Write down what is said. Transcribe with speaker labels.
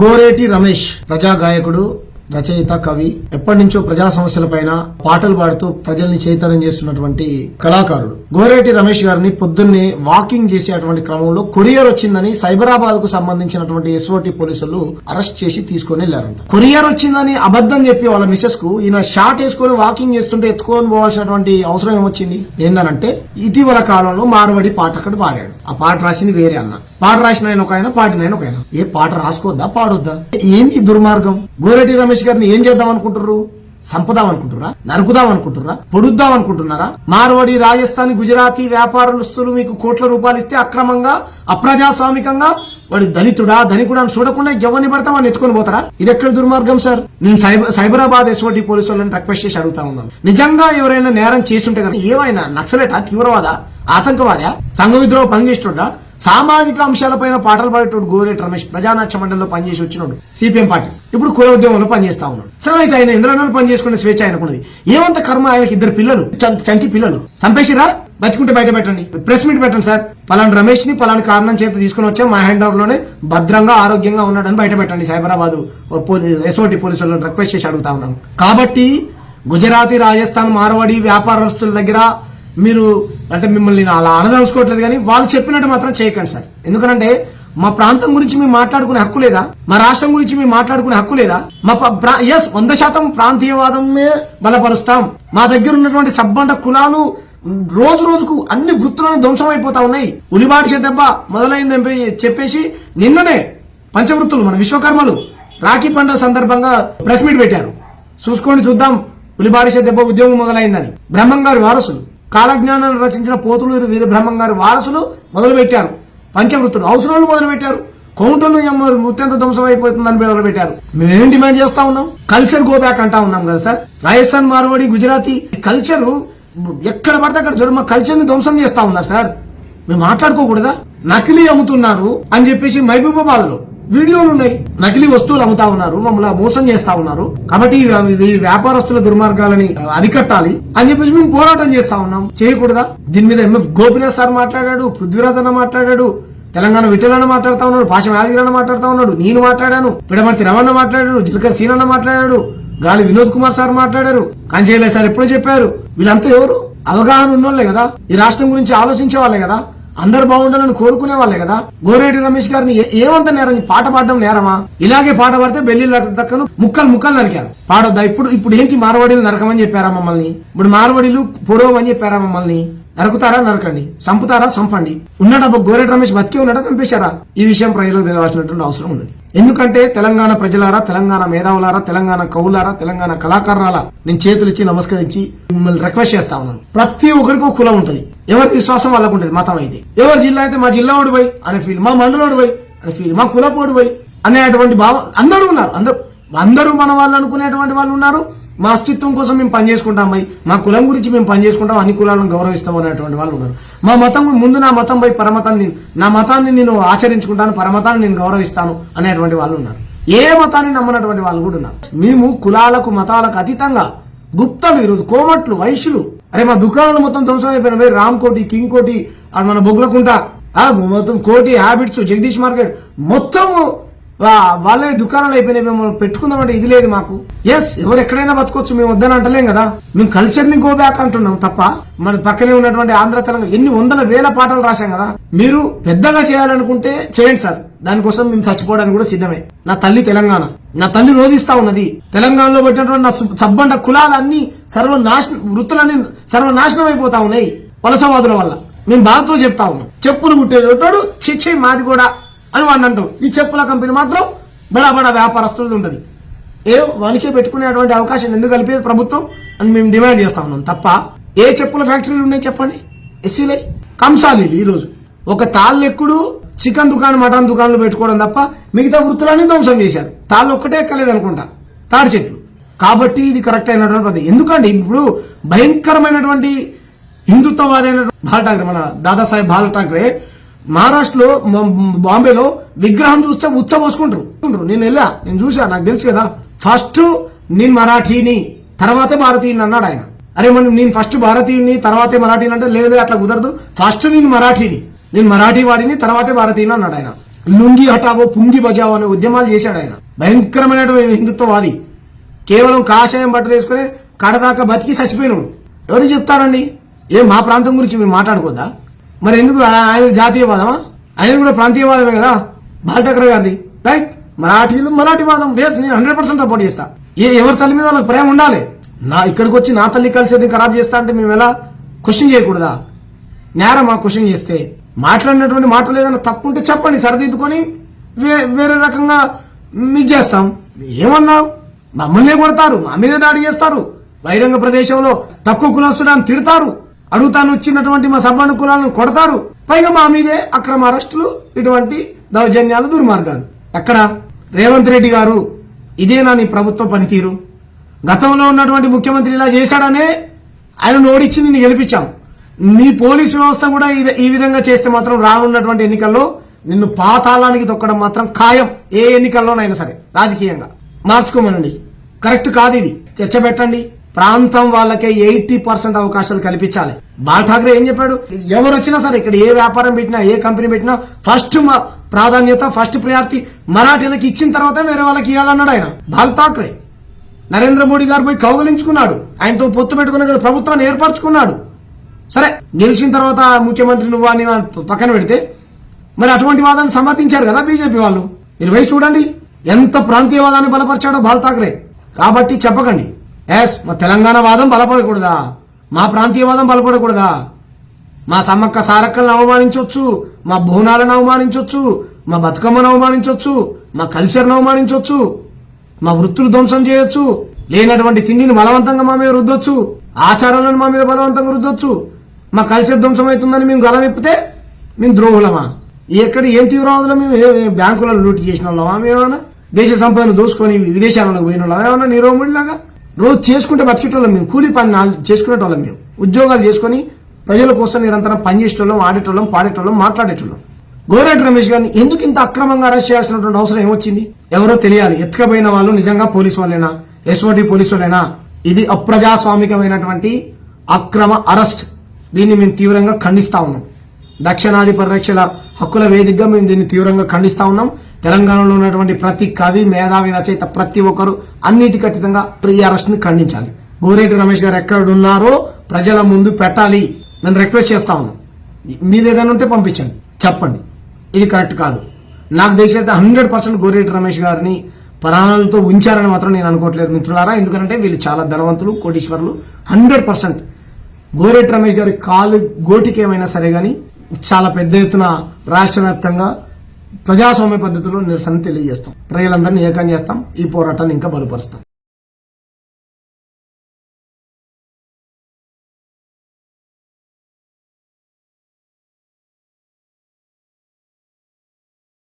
Speaker 1: గోరేటి రమేష్ ప్రజా గాయకుడు రచయిత కవి ఎప్పటి నుంచో ప్రజా సమస్యల పైన పాటలు పాడుతూ ప్రజల్ని చైతన్యం చేస్తున్నటువంటి కళాకారుడు. గోరేటి రమేష్ గారిని పొద్దున్నే వాకింగ్ చేసేటువంటి క్రమంలో కొరియర్ వచ్చిందని సైబరాబాద్కు సంబంధించినటువంటి ఎస్ఓటి పోలీసులు అరెస్ట్ చేసి తీసుకుని వెళ్ళారంట కొరియర్ వచ్చిందని అబద్ధం చెప్పి వాళ్ళ మిసెస్కు ఈయన షార్ట్ వేసుకొని వాకింగ్ చేస్తుంటే ఎత్తుకొని పోవాల్సినటువంటి అవసరం ఏమొచ్చింది? ఏందనంటే ఇటీవల కాలంలో మార్వడి పాట అక్కడ పాడాడు. ఆ పాట రాసింది వేరే అన్న. పాట రాసిన ఆయన ఒక ఆయన పాడిన ఆయన ఒక ఆయన. ఏ పాట రాసుకోవద్దా పాడొద్దా? ఏంటి దుర్మార్గం? గోరెడ్డి రమేష్ గారిని ఏం చేద్దాం అనుకుంటున్నారు సంపదాం అనుకుంటున్నారా నరుకుదాం అనుకుంటున్నారా పొడుద్దాం అనుకుంటున్నారా? మార్వాడి రాజస్థాన్ గుజరాతీ వ్యాపారస్తులు మీకు కోట్ల రూపాయలు ఇస్తే అక్రమంగా అప్రజాస్వామికంగా వాడు దళితుడా ధనికుడా అని చూడకుండా ఎవరిని పడతా వాడిని ఎత్తుకొని పోతారా? ఇది ఎక్కడ దుర్మార్గం సార్? నేను సైబర్ సైబరాబాద్ ఎస్ఓటి పోలీసు వాళ్ళని రిక్వెస్ట్ చేసి అడుగుతా ఉన్నాను. నిజంగా ఎవరైనా నేరం చేస్తుంటే కదా ఏమైనా నక్సలేటా తీవ్రవాద? ఆతంకవాద? సంఘ విద్రోహ పనిచేస్తుంటా సామాజిక అంశాలపైన పాటలు పాడేటోడు గోరేటి రమేష్ ప్రజానాట్య మండలిలో పనిచేసి వచ్చినోడు సిపిఎం పార్టీ. ఇప్పుడు కుల ఉద్యమంలో పనిచేస్తా ఉన్నాడు. సరే అయితే ఆయన ఇంద్రనాలు పనిచేసుకునే స్వేచ్ఛ ఆయనకున్నది. ఏమంత కర్మ ఆయనకి ఇద్దరు పిల్లలు సంటి చంటి పిల్లలు? చంపేసిరా బతుకుంటే బయట పెట్టండి. ప్రెస్ మీట్ పెట్టండి సార్. పలానా రమేష్ని పలానా కారణం చేత తీసుకుని వచ్చాం. మా హ్యాండ్ ఓవర్లోనే భద్రంగా ఆరోగ్యంగా ఉన్నాడని బయట పెట్టండి. సైబరాబాద్ ఎస్ఓటి పోలీసులను రిక్వెస్ట్ చేసి అడుగుతా ఉన్నాను కాబట్టి గుజరాతీ రాజస్థాన్ మార్వాడి వ్యాపారస్తుల దగ్గర మీరు అంటే మిమ్మల్ని నేను అలా అనదలుచుకోవట్లేదు కానీ వాళ్ళు చెప్పినట్టు మాత్రం చేయకండి సార్. ఎందుకంటే మా ప్రాంతం గురించి మేము మాట్లాడుకునే హక్కు లేదా? మా రాష్ట్రం గురించి మేము మాట్లాడుకునే హక్కు లేదా? మా ఎస్ వంద శాతం ప్రాంతీయవాదమే బలపరుస్తాం. మా దగ్గర ఉన్నటువంటి సబ్బండ కులాలు రోజు రోజుకు అన్ని వృత్తులను ధ్వంసం అయిపోతా ఉన్నాయి. ఉలిబాటి దెబ్బ మొదలైందని చెప్పేసి నిన్ననే పంచవృత్తులు మన విశ్వకర్మలు రాఖీ పండుగ సందర్భంగా ప్రెస్ మీట్ పెట్టారు. చూసుకోండి చూద్దాం. ఉలిబాటి దెబ్బ ఉద్యమం మొదలైందని. బ్రహ్మంగారి వారసులు. కాలజ్ఞానాన్ని రచించిన పోతులూరు వీరబ్రహ్మం గారి వారసులు మొదలుపెట్టారు. పంచవృత్తులు అవసరాలు మొదలుపెట్టారు. కౌంటర్లు ముత్యంత ధ్వంసం అయిపోతుందని మొదలుపెట్టారు. మేమేం డిమాండ్ చేస్తా ఉన్నాం? కల్చర్ గోబ్యాక్ అంటా ఉన్నాం కదా సార్. రాజస్థాన్ మార్వాడి గుజరాతీ కల్చర్ ఎక్కడ పడితే అక్కడ చూడ మా కల్చర్ని ధ్వంసం చేస్తా ఉన్నారు సార్. మేము మాట్లాడుకోకూడదా? నకిలీ అమ్ముతున్నారు అని చెప్పేసి మహబూబాబాద్లో వీడియోలు ఉన్నాయి. నకిలీ వస్తువులు అమ్ముతా ఉన్నారు మమ్మల్ని మోసం చేస్తా ఉన్నారు. కాబట్టి ఈ- వ్యాపారస్తుల దుర్మార్గాలని అరికట్టాలి. అని చెప్పేసి మేము పోరాటం చేస్తా ఉన్నాం. చేయకూడదా? దీని మీద ఎంఎఫ్ గోపినాథ్ సార్ మాట్లాడాడు పృథ్వీరాజ్ అన్న మాట్లాడాడు తెలంగాణ విఠలన్న మాట్లాడుతా ఉన్నాడు పాష యాదగిరన్న మాట్లాడుతా ఉన్నాడు నేను మాట్లాడాను పిడమర్తి రమణ మాట్లాడాడు జిలకర్ సీనన్న మాట్లాడాడు గాలి వినోద్ కుమార్ సార్ మాట్లాడారు కాంచేయలే సార్ ఎప్పుడో చెప్పారు. వీళ్ళంతా ఎవరు? అవగాహన ఉన్నోళ్ళే కదా. ఈ రాష్ట్రం గురించి ఆలోచించే వాళ్ళే కదా. అందరు బాగుండాలని కోరుకునే వాళ్ళే కదా? గోరేటి రమేష్ గారిని ఏమంత నేరం పాట పాడడం నేరమా? ఇలాగే పాట పాడితే బెల్లి దక్కను ముక్కలు ముక్కలు నరికారు. పాడొద్దా? ఇప్పుడు ఇప్పుడు ఏంటి మార్వాడీలు నరకమని చెప్పారా మమ్మల్ని? ఇప్పుడు మార్వాడీలు పొడవమని చెప్పారా మమ్మల్ని? నరుకుతారా? నరకండి. చంపుతారా? చంపండి. ఉన్నట గోరెటి రమేష్ బతికే ఉన్నట చంపేశారా? ఈ విషయం ప్రజలకు తెలియాల్సినటువంటి అవసరం ఉన్నది. ఎందుకంటే తెలంగాణ ప్రజలారా తెలంగాణ మేధావులారా తెలంగాణ కవులారా తెలంగాణ కళాకారులారా నేను చేతులిచ్చి నమస్కరించి మిమ్మల్ని రిక్వెస్ట్ చేస్తా ఉన్నాను. ప్రతి ఒక్కరికి కులం ఉంటుంది. ఎవరి విశ్వాసం వాళ్ళకు ఉంటుంది? మతం అయితే ఎవరి జిల్లా అయితే మా జిల్లా ఓడిపోయి అనే ఫీల్ మా మండలోడు పోయి అనే ఫీల్ మా కులపు ఓడిపోయి అనేటువంటి భావం అందరూ ఉన్నారు. అందరూ అందరూ మన వాళ్ళు అనుకునేటువంటి వాళ్ళు ఉన్నారు. మా అస్తిత్వం కోసం మేము పనిచేసుకుంటాం పోయి మా కులం గురించి మేము పనిచేసుకుంటాం అన్ని కులాలను గౌరవిస్తాం అనేటువంటి వాళ్ళు ఉన్నారు. మా మతం ముందు నా మతం పోయి పరమతాన్ని నా మతాన్ని నేను ఆచరించుకుంటాను పరమతాన్ని నేను గౌరవిస్తాను అనేటువంటి వాళ్ళు ఉన్నారు. ఏ మతాన్ని నమ్మనటువంటి వాళ్ళు కూడా ఉన్నారు. మేము కులాలకు మతాలకు అతీతంగా గుప్తలు ఈరోజు కోమట్లు వైశ్యులు అరే మా దుకాణాలు మొత్తం ధ్వంసం అయిపోయిన రామ్ కోటి కింగ్ కోటి ఆ మన బొగ్గులకుంట మొత్తం కోటి హ్యాబిట్స్ జగదీష్ మార్కెట్. మొత్తము వాళ్ళే దుకాణాలు అయిపోయినాయి మేము పెట్టుకుందామంటే ఇది లేదు మాకు. ఎస్ ఎవరు ఎక్కడైనా బతకొచ్చు మేము వద్దని అంటలేం కదా. మేము కల్చర్ని గో బ్యాక్ అంటున్నాం తప్ప మన పక్కనే ఉన్నటువంటి ఆంధ్ర తెలంగాణ ఎన్ని వందల వేల పాటలు రాశాం కదా మీరు పెద్దగా చేయాలనుకుంటే చేయండి సార్. దానికోసం మేము చచ్చిపోవడానికి కూడా సిద్ధమే. నా తల్లి తెలంగాణ. నా తల్లి రోధిస్తా ఉన్నది. తెలంగాణలో పెట్టినటువంటి నా సబ్బండ కులాలన్నీ సర్వనాశనం వృత్తులన్నీ సర్వనాశనం అయిపోతా ఉన్నాయి వలసవాదుల వల్ల. మేము బాధతో చెప్తా ఉన్నాం. చెప్పులు కుట్టేటోడు చిచ్చే మాది కూడా అని వాడిని అంటాం ఈ చెప్పుల కంపెనీ మాత్రం బడా బడా వ్యాపారస్తులది ఉంటుంది ఏ వానికే పెట్టుకునేటువంటి అవకాశం ఎందుకు కలిపేది ప్రభుత్వం అని మేము డిమాండ్ చేస్తా ఉన్నాం. తప్ప ఏ చెప్పుల ఫ్యాక్టరీలు ఉన్నాయి చెప్పండి? ఎస్సీలే? కంసాలీలు ఈరోజు. రోజు ఒక తాళ్ళెక్కుడు చికెన్ దుకాణం మటన్ దుకాణాలు పెట్టుకోవడం తప్ప మిగతా వృత్తులన్నీ ధ్వంసం చేశారు. తాళ్ళు ఒక్కటే ఎక్కలేదు అనుకుంటా. తాడి చెట్లు. కాబట్టి ఇది కరెక్ట్ అయినటువంటి పద్ధతి. ఎందుకంటే ఇప్పుడు భయంకరమైనటువంటి హిందుత్వవాదైన అయినటువంటి బాల్ ఠాక్రే మన దాదాసాహెబ్ బాల్ ఠాక్రే మహారాష్ట్రలో బాంబేలో విగ్రహం చూస్తే ఉచ్చ పోసుకుంటారు. నేను వెళ్ళా. నేను చూసా నాకు తెలుసు కదా. ఫస్ట్ నేను మరాఠీని తర్వాతే భారతీయుని అన్నాడు ఆయన. అరే మనం నేను ఫస్ట్ భారతీయుని తర్వాతే మరాఠీని అంటే లేదు అట్లా కుదరదు. ఫస్ట్ నేను మరాఠీని. నేను మరాఠీ వాడిని తర్వాతే భారతీయుని అన్నాడు ఆయన. లుంగి హటావో పుంగి బజావో అనే ఉద్యమాలు చేశాడు ఆయన. భయంకరమైనటువంటి హిందుత్వవాది. కేవలం కాషాయం బట్టలు వేసుకుని కడదాకా బతికి చచ్చిపోయినాడు. ఎవరు చెప్తారండి? ఏం మా ప్రాంతం గురించి మేము మాట్లాడుకోద్దా? మరి ఎందుకు ఆయన జాతీయవాదమా? ఆయన కూడా ప్రాంతీయవాదమే కదా? బాల్టకర్ గారిది రైట్ మరాఠీలు మరాఠీవాదం. బేస్ నేను హండ్రెడ్ పర్సెంట్ సపోర్ట్ చేస్తా. ఏ ఎవరి తల్లి మీద వాళ్ళకి ప్రేమ ఉండాలి? నా ఇక్కడికి వచ్చి నా తల్లి కల్చర్ని ఖరాబ్ చేస్తా అంటే మేము ఎలా? క్వశ్చన్ చేయకూడదా? నేరం ఆ క్వశ్చన్ చేస్తే మాట్లాడినటువంటి మాటలు ఏదైనా తప్పు ఉంటే చెప్పండి సరిదిద్దుకొని వే- వేరే రకంగా మీకు చేస్తాం. ఏమన్నావు? మమ్మల్ని కొడతారు మా మీద దాడి చేస్తారు. బహిరంగ ప్రదేశంలో తక్కువ కులస్తుడాన్ని తిడతారు. అడుగుతాను వచ్చినటువంటి మా సబ్బండ కొడతారు. పైగా మా మీదే అక్రమ అరెస్టులు ఇటువంటి దౌర్జన్యాలు దుర్మార్గాలు. ఎక్కడ? రేవంత్ రెడ్డి గారు ఇదేనా నీ ప్రభుత్వ పనితీరు. గతంలో ఉన్నటువంటి ముఖ్యమంత్రి ఇలా చేశాడనే ఆయన ఓడించి నిన్ను గెలిపించాం. నీ పోలీసు వ్యవస్థ కూడా ఇదే- ఈ విధంగా చేస్తే మాత్రం రానున్నటువంటి ఎన్నికల్లో నిన్ను పాతాళానికి తొక్కడం మాత్రం ఖాయం. ఏ ఎన్నికల్లోనైనా సరే రాజకీయంగా. మార్చుకోమనండి. కరెక్ట్ కాదు ఇది. చర్చ పెట్టండి. ప్రాంతం వాళ్ళకే ఎయిటీ పర్సెంట్ అవకాశాలు కల్పించాలి. బాల్ ఠాక్రే ఏం చెప్పాడు? ఎవరు వచ్చినా సరే ఇక్కడ ఏ వ్యాపారం పెట్టినా ఏ కంపెనీ పెట్టినా ఫస్ట్ మా ప్రాధాన్యత ఫస్ట్ ప్రయారిటీ మరాఠీలకు ఇచ్చిన తర్వాత వేరే వాళ్ళకి ఇవ్వాలన్నాడు ఆయన. బాల్ ఠాక్రే నరేంద్ర మోడీ గారు పోయి కౌగలించుకున్నాడు. ఆయనతో పొత్తు పెట్టుకున్న ప్రభుత్వాన్ని ఏర్పరచుకున్నాడు. సరే గెలిచిన తర్వాత ముఖ్యమంత్రి నువ్వు అని పక్కన పెడితే మరి అటువంటి వాదాన్ని సమర్థించారు కదా బీజేపీ వాళ్ళు. మీరు పోయి చూడండి ఎంత ప్రాంతీయవాదాన్ని బలపరిచాడో బాల్ ఠాక్రే. కాబట్టి చెప్పకండి. ఎస్ మా తెలంగాణ వాదం బలపడకూడదా? మా ప్రాంతీయవాదం బలపడకూడదా? మా సమ్మక్క సారక్కలను అవమానించవచ్చు మా బోనాలను అవమానించవచ్చు మా బతుకమ్మను అవమానించవచ్చు మా కల్చర్ను అవమానించవచ్చు మా వృత్తులు ధ్వంసం చేయొచ్చు లేనటువంటి తిండిని బలవంతంగా మా మీద రుద్దొచ్చు ఆచారాలను మా మీద బలవంతంగా రుద్దొచ్చు మా కల్చర్ ధ్వంసం అవుతుందని మేము గలమెప్పితే మేము ద్రోహులమా? ఎక్కడ ఏం తీవ్రవాదులు మేము? ఏ- ఏ బ్యాంకులను లూటి చేసిన వాళ్ళమా? మేమేమన్నా దేశ సంపదను దోసుకొని విదేశాలకు పోయిన వాళ్ళం ఏమన్నా నీరోముడిలాగా? రోజు చేసుకుంటే బతికేటోళ్ళం మేము కూలీ పని నాలుగు చేసుకునేటోళ్ళం మేము. ఉద్యోగాలు చేసుకొని ప్రజల కోసం నిరంతరం పనిచేసేటోళ్ళం ఆడేటోళ్ళం పాడేటోళ్ళం మాట్లాడేటోళ్ళం. గోరెడ్డి రమేష్ గారిని ఎందుకు ఇంత అక్రమంగా అరెస్ట్ చేయాల్సినటువంటి అవసరం ఏమొచ్చింది? ఎవరో తెలియాలి. ఎత్తుకపోయిన వాళ్ళు నిజంగా పోలీసు వాళ్ళేనా? ఎస్ఓటి పోలీసు వాళ్ళేనా? ఇది అప్రజాస్వామికమైనటువంటి అక్రమ అరెస్ట్. దీన్ని మేము తీవ్రంగా ఖండిస్తా ఉన్నాం. దక్షిణాది పరిరక్షల హక్కుల వేదికగా మేము దీన్ని తీవ్రంగా ఖండిస్తా ఉన్నాం. తెలంగాణలో ఉన్నటువంటి ప్రతి కవి మేధావి రచయిత ప్రతి ఒక్కరు అన్నిటికీ అతీతంగా ఈ ని ఖండించాలి. గోరేటి రమేష్ గారు ఎక్కడ ఉన్నారో ప్రజల ముందు పెట్టాలి. నేను రిక్వెస్ట్ చేస్తా ఉన్నాను మీరు ఏదైనా ఉంటే పంపించండి. చెప్పండి. ఇది కరెక్ట్ కాదు. నాకు తెలిసి అయితే హండ్రెడ్ పర్సెంట్ గోరేటి రమేష్ గారిని ప్రాణాలతో ఉంచారని మాత్రం నేను అనుకోవట్లేదు మిత్రులారా. ఎందుకంటే వీళ్ళు చాలా ధనవంతులు కోటీశ్వరులు. హండ్రెడ్ పర్సెంట్ గోరేటి రమేష్ గారి కాలు గోటికి ఏమైనా సరే కానీ చాలా పెద్ద ఎత్తున రాష్ట్ర వ్యాప్తంగా ప్రజాస్వామ్య పద్ధతిలో నిరసన తెలియజేస్తాం. ప్రజలందరినీ ఏకం చేస్తాం. ఈ పోరాటాన్ని ఇంకా బలపరుస్తాం.